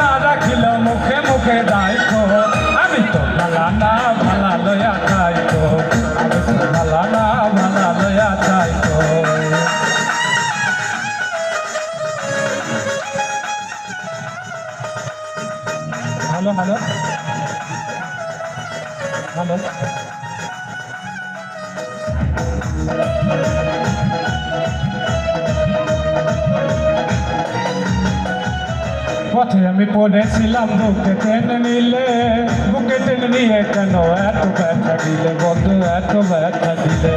না রাখিল, মুখে মুখে দায়িত্ব আমি তো ভালা না ভালা লয়া খাইতো আমি তো ভালা না ভালা লয়া খাইতো হ্যালো হ্যালো। হ্যালো। পথে আমি পড়েছিলাম, বুকে টেনে নিলে, বুকে টেনে নিয়ে কেন এত ব্যথা দিলে, বন্ধু, এত ব্যথা দিলে?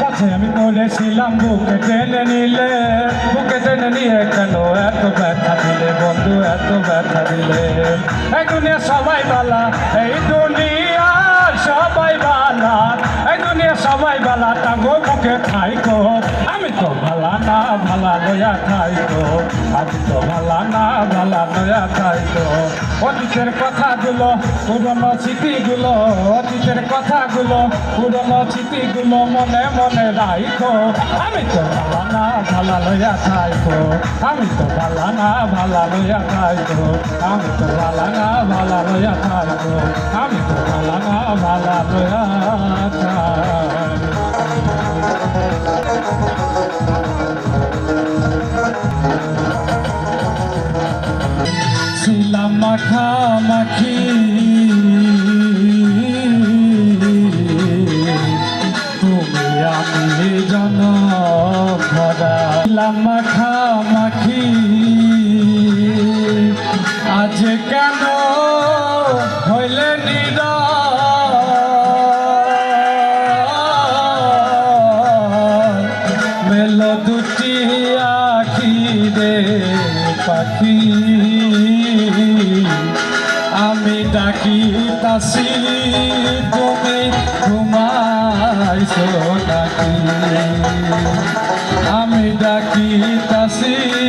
পথে আমি পড়েছিলাম, বুকে টেনে নিলে, বুকে টেনে নিয়ে কেন এত ব্যথা দিলে, বন্ধু, এত ব্যথা দিলে? এই দুনিয়া সবাই বালা এই দুনিয়া সবাই বালা, এই দুনিয়া সবাই বালা তাগো বুকে খাইকো আমি তো ভালা না ভালা লয়া খাইকো আমি তো ভালা না ভালা লয়া খাইকো অতীতের কথাগুলো, পুরনো স্মৃতিগুলো, অতীতের কথাগুলো, পুরনো স্মৃতিগুলো মনে মনে রাইখো। আমি তো ভালা না ভালা লয়া খাইকো আমি তো ভালা না ভালা লয়া খাইকো আমি তো ভালা না ভালা লয়া খাইকো আমি তো ভালা না ভালা লয়া খাইকো তুমি নাকি আমি ডাকি তাসি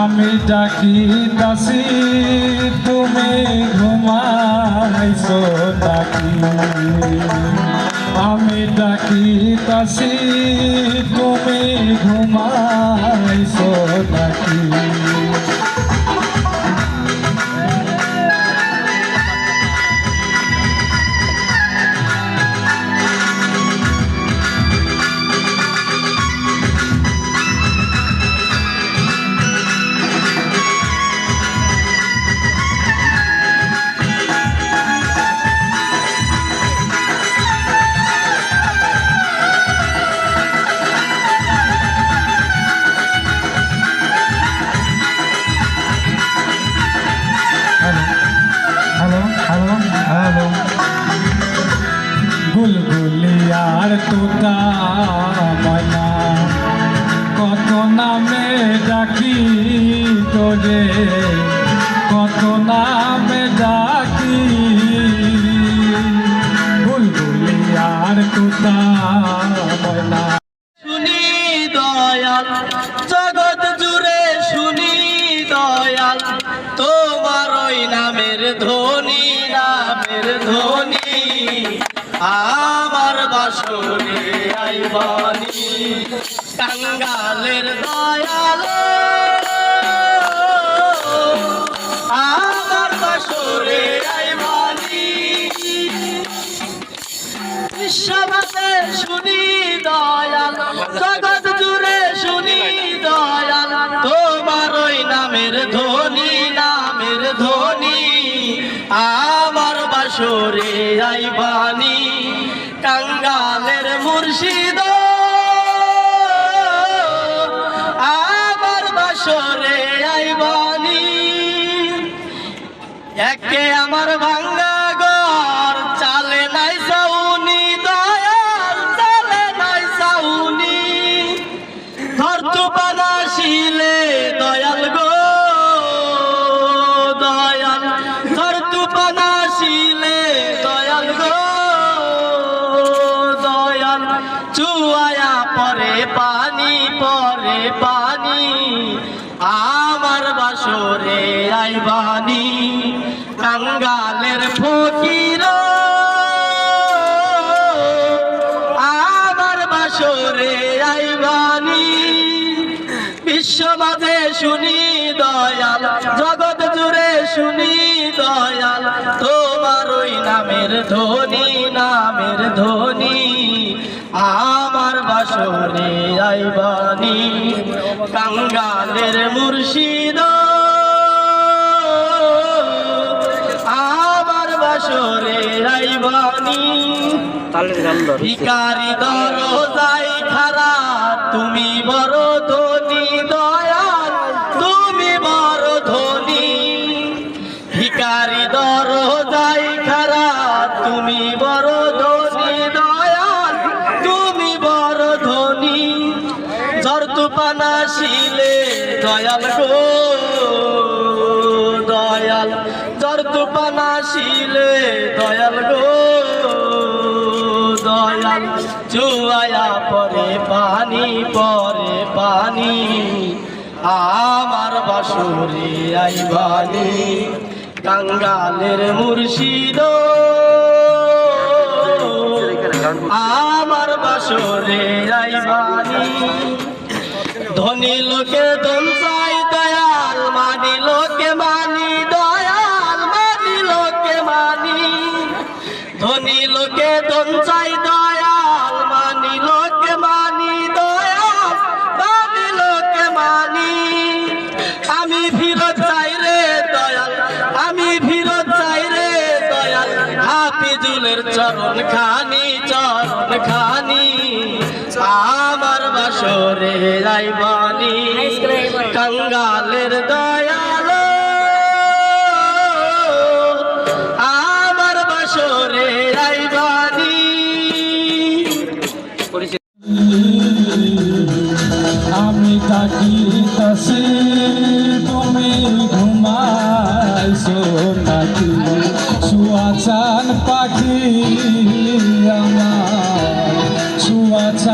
আমি ডাকি দাসি তুমি ঘুমাইছো ডাকি। আমি ডাকি দাসি তুমি ঘুমাইছো ডাকি। নামে ডাকি। তোতা ময়না। শুনি দয়াল, জগৎ জুড়ে শুনি দয়াল, তোমার ওই নামের ধ্বনি নামের ধ্বনি, আমার বাসনে আইবানি কাঙ্গালের দয়াল আমার বাসরে আইবানি বিশ্ববাসে শুনি দয়াল, জগৎ জুড়ে শুনি দয়াল। তোমার ওই নামের ধ্বনি নামের ধ্বনি, আমার বাসরে আইবানি কাঙ্গালের মুর্শিদ একে আমার ভাঙ্গা ঘর, চালে নাই সাউনি দয়াল, চালে নাই সাউনি ঘর তো বানাসিলে দয়াল গো, দয়াল। ঘর তো বানাসিলে দয়াল গো, দয়াল। চুয়ায়া পরে পানি পরে পানি, আমার বাসরে আইবানি। কাঙ্গালের ফকির। আমার বাসরে আইবানি। বিশ্ব শুনি দয়াল, জগৎ জুড়ে শুনি দয়াল। তোমার ওই নামের ধ্বনি নামের ধ্বনি। আমার বাসরে আইবানি। কাঙ্গালের মুর্শিদ বাসরে আইবানি ভিকারি দরজায় খারা তুমি বড় আসিলে দয়াল গো, দয়াল। চুয়ায়া পরে পানি পরে পানি। আমার বাসুরে আইবানি কাঙ্গালের মুর্শিদ। আমার বাসরে আইবানি ধনী লোকে ধন চাই দয়াল মানি লোকে মানি দয়াল। ধন চাই দয়াল মানি লোকে মানি দয়াল মানি লোকে মানি। আমি ফিরত চাই রে দয়াল আমি ফিরত চাই রে দয়াল। হাফিজুলের চরণ খানি চরণ খানি। আমার বাসরে রাইবানি কাঙ্গালের দয়াল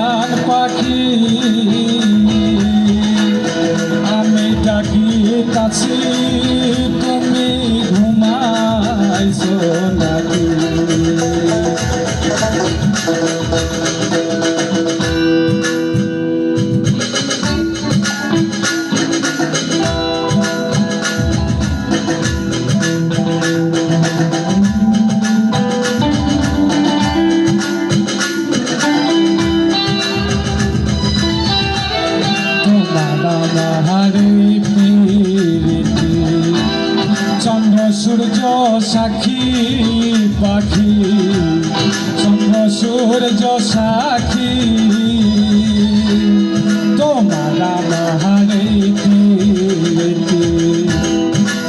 সুয়াচান পাখি। আমি তাকিতাছি তুমি ঘুমাইছো নাকি? সূর্য সাক্ষী। তোমার মহারি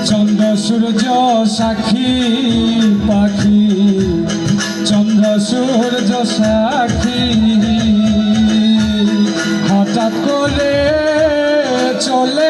চন্দ্র সূর্য সাক্ষী পাখি। চন্দ্র সূর্য সাক্ষী। হঠাৎ করে চলে